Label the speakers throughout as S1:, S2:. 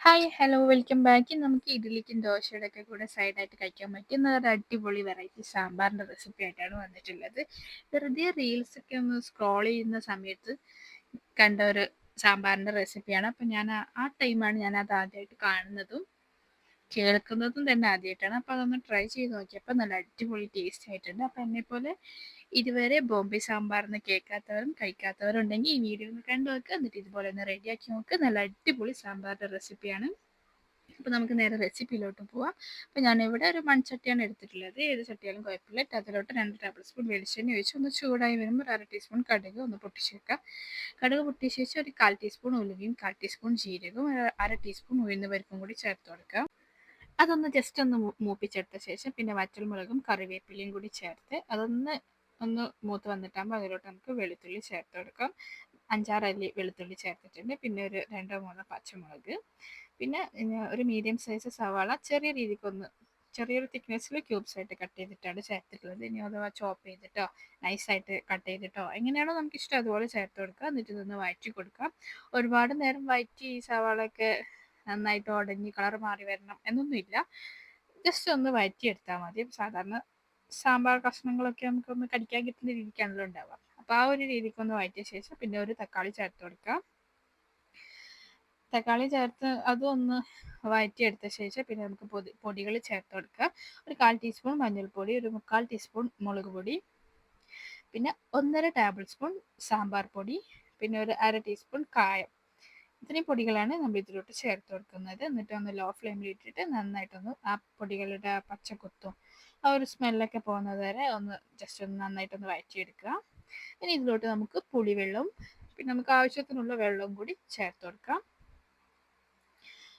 S1: Hi hello welcome back. നമുക്ക് ഇഡ്ഡലിക്കും ദോശയുടെ ഒക്കെ കൂടെ സൈഡായിട്ട് കഴിക്കാൻ പറ്റുന്ന ഒരു അടിപൊളി വെറൈറ്റി സാമ്പാറിന്റെ റെസിപ്പി ആയിട്ടാണ് വന്നിട്ടുള്ളത്. വെറുതെ റീൽസൊക്കെ ഒന്ന് സ്ക്രോൾ ചെയ്യുന്ന സമയത്ത് കണ്ട ഒരു സാമ്പാറിന്റെ റെസിപ്പിയാണ് അപ്പം ഞാൻ ആ ടൈമാണ് ഞാൻ അത് ആദ്യമായിട്ട് കാണുന്നതും. കേൾക്കുന്നതും തന്നെ ആദ്യമായിട്ടാണ് അപ്പോൾ അതൊന്ന് ട്രൈ ചെയ്ത് നോക്കിയപ്പോൾ നല്ല അടിപൊളി ടേസ്റ്റ് ആയിട്ടുണ്ട്. അപ്പോൾ എന്നെപ്പോലെ ഇതുവരെ ബോംബെ സാമ്പാറിന് കേൾക്കാത്തവരും കഴിക്കാത്തവരും ഉണ്ടെങ്കിൽ ഈ വീഡിയോ ഒന്ന് കണ്ടു നോക്കുക എന്നിട്ട് ഇതുപോലെ ഒന്ന് റെഡിയാക്കി നോക്കുക നല്ല അടിപൊളി സാമ്പാറിന്റെ റെസിപ്പിയാണ് അപ്പോൾ നമുക്ക് നേരെ റെസിപ്പിയിലോട്ട് പോവാം. അപ്പോൾ ഞാനിവിടെ ഒരു മൺചട്ടിയാണ് എടുത്തിട്ടുള്ളത്. ഏത് ചട്ടിയാലും കുഴപ്പമില്ല. അതിലോട്ട് രണ്ട് ടേബിൾ സ്പൂൺ വെളിച്ചെണ്ണ ഒഴിച്ച് ഒന്ന് ചൂടായി വരുമ്പോൾ അര ടീസ്പൂൺ കടുക് ഒന്ന് പൊട്ടിച്ച് വെക്കാം കടുക് പൊട്ടിച്ച ശേഷം ഒരു കാൽ ടീസ്പൂൺ ഉലുവയും കാൽ ടീസ്പൂൺ ജീരകവും അര ടീസ്പൂൺ ഉഴുന്ന് പരിപ്പും കൂടി ചേർത്ത് കൊടുക്കുക അതൊന്ന് ജസ്റ്റ് ഒന്ന് മൂപ്പിച്ചെടുത്ത ശേഷം പിന്നെ വറ്റൽ മുളകും കറിവേപ്പിലയും കൂടി ചേർത്ത് അതൊന്ന് ഒന്ന് മൂത്ത് വന്നിട്ടാകുമ്പോൾ അതിലോട്ട് നമുക്ക് വെളുത്തുള്ളി ചേർത്ത് കൊടുക്കാം. അഞ്ചാറ് അല്ലി വെളുത്തുള്ളി ചേർത്തിട്ടുണ്ട്. പിന്നെ ഒരു രണ്ടോ മൂന്നോ പച്ചമുളക്. പിന്നെ ഒരു മീഡിയം സൈസ് സവാള ചെറിയ രീതിക്കൊന്ന് ചെറിയൊരു തിക്നെസ്സിൽ ക്യൂബ്സ് ആയിട്ട് കട്ട് ചെയ്തിട്ടാണ് ചേർത്തിട്ടുള്ളത്. ഇനി അഥവാ ചോപ്പ് ചെയ്തിട്ടോ നൈസായിട്ട് കട്ട് ചെയ്തിട്ടോ എങ്ങനെയാണോ നമുക്ക് ഇഷ്ടം അതുപോലെ ചേർത്ത് കൊടുക്കുക എന്നിട്ട് ഇതൊന്ന് വഴറ്റി കൊടുക്കാം. ഒരുപാട് നേരം വഴറ്റി ഈ സവാളയൊക്കെ നന്നായിട്ട് ഉടഞ്ഞ് കളർ മാറി വരണം എന്നൊന്നുമില്ല. ജസ്റ്റ് ഒന്ന് വഴറ്റിയെടുത്താൽ മതി. സാധാരണ സാമ്പാർ കഷ്ണങ്ങളൊക്കെ നമുക്കൊന്ന് കടിക്കാൻ കിട്ടുന്ന രീതിക്കാണല്ലോ ഉണ്ടാവുക. അപ്പോൾ ആ ഒരു രീതിക്ക് ഒന്ന് വഴറ്റിയ ശേഷം പിന്നെ ഒരു തക്കാളി ചേർത്ത് കൊടുക്കാം തക്കാളി ചേർത്ത് അതൊന്ന് വഴറ്റിയെടുത്ത ശേഷം പിന്നെ നമുക്ക് പൊടി പൊടികൾ ചേർത്ത് കൊടുക്കുക. ഒരു കാൽ ടീസ്പൂൺ മഞ്ഞൾപ്പൊടി ഒരു മുക്കാൽ ടീസ്പൂൺ മുളക് പൊടി പിന്നെ ഒന്നര ടേബിൾ സ്പൂൺ സാമ്പാർ പൊടി പിന്നെ ഒരു അര ടീസ്പൂൺ കായം. ഇത്രയും പൊടികളാണ് നമ്മൾ ഇതിലോട്ട് ചേർത്ത് കൊടുക്കുന്നത്. എന്നിട്ട് ഒന്ന് ലോ ഫ്ലെയിമിൽ ഇട്ടിട്ട് നന്നായിട്ടൊന്ന് ആ പൊടികളുടെ പച്ചക്കുത്തും ആ ഒരു സ്മെല്ലൊക്കെ പോകുന്നത് വരെ ഒന്ന് ജസ്റ്റ് ഒന്ന് നന്നായിട്ടൊന്ന് വഴറ്റിയെടുക്കുക. ഇനി ഇതിലോട്ട് നമുക്ക് പുളിവെള്ളവും പിന്നെ നമുക്ക് ആവശ്യത്തിനുള്ള വെള്ളവും കൂടി ചേർത്ത് കൊടുക്കാം.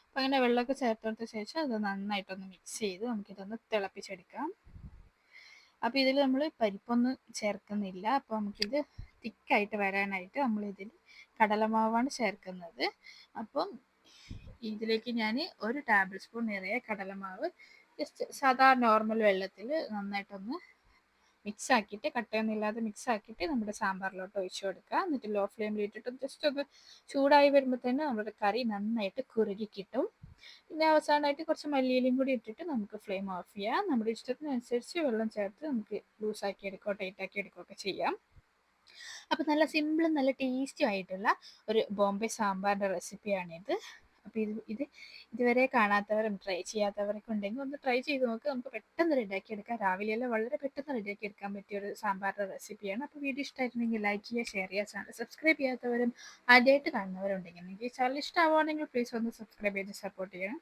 S1: അപ്പം അങ്ങനെ വെള്ളമൊക്കെ ചേർത്ത് കൊടുത്ത ശേഷം അത് നന്നായിട്ടൊന്ന് മിക്സ് ചെയ്ത് നമുക്കിതൊന്ന് തിളപ്പിച്ചെടുക്കാം. അപ്പോൾ ഇതിൽ നമ്മൾ പരിപ്പൊന്നും ചേർക്കുന്നില്ല. അപ്പോൾ നമുക്കിത് തിക്കായിട്ട് വരാനായിട്ട് നമ്മൾ നമ്മളിതിൽ കടലമാവാണ് ചേർക്കുന്നത്. അപ്പം ഇതിലേക്ക് ഞാൻ ഒരു ടേബിൾ സ്പൂൺ നിറയെ കടലമാവ് ജസ്റ്റ് സാധാ നോർമൽ വെള്ളത്തിൽ നന്നായിട്ടൊന്ന് മിക്സ് ആക്കിയിട്ട് കട്ടയൊന്നുമില്ലാതെ മിക്സ് ആക്കിയിട്ട് നമ്മുടെ സാമ്പാറിലോട്ട് ഒഴിച്ചു കൊടുക്കുക. എന്നിട്ട് ലോ ഫ്ലെയിമിൽ ഇട്ടിട്ട് ജസ്റ്റ് ഒന്ന് ചൂടായി വരുമ്പോൾ തന്നെ നമ്മുടെ കറി നന്നായിട്ട് കുറുകി കിട്ടും. പിന്നെ അവസാനമായിട്ട് കുറച്ച് മല്ലിയിലും കൂടി ഇട്ടിട്ട് നമുക്ക് ഫ്ലെയിം ഓഫ് ചെയ്യാം. നമ്മുടെ ഇഷ്ടത്തിനനുസരിച്ച് വെള്ളം ചേർത്ത് നമുക്ക് ലൂസാക്കി എടുക്കുകയോ ടൈറ്റാക്കി എടുക്കുകയൊക്കെ ചെയ്യാം. അപ്പോൾ നല്ല സിമ്പിളും നല്ല ടേസ്റ്റും ആയിട്ടുള്ള ഒരു ബോംബെ സാമ്പാറിന്റെ റെസിപ്പിയാണിത് അപ്പോൾ ഇത് ഇത് ഇതുവരെ കാണാത്തവരും ട്രൈ ചെയ്യാത്തവരൊക്കെ ഉണ്ടെങ്കിൽ ഒന്ന് ട്രൈ ചെയ്ത് നോക്ക്. നമുക്ക് പെട്ടെന്ന് റെഡിയാക്കി എടുക്കാം രാവിലെയെല്ലാം വളരെ പെട്ടെന്ന് റെഡിയാക്കി എടുക്കാൻ പറ്റിയ ഒരു സാമ്പാറിന്റെ റെസിപ്പിയാണ്. അപ്പോൾ വീഡിയോ ഇഷ്ടമായിട്ടുണ്ടെങ്കിൽ ലൈക്ക് ചെയ്യുക ഷെയർ ചെയ്യുക ചാനൽ സബ്സ്ക്രൈബ് ചെയ്യാത്തവരും ആദ്യമായിട്ട് കാണുന്നവരുണ്ടെങ്കിൽ നിങ്ങൾക്ക് ഈ ചാനൽ ഇഷ്ടമാവുകയാണെങ്കിൽ പ്ലീസ് ഒന്ന് സബ്സ്ക്രൈബ് ചെയ്ത് സപ്പോർട്ട് ചെയ്യണം.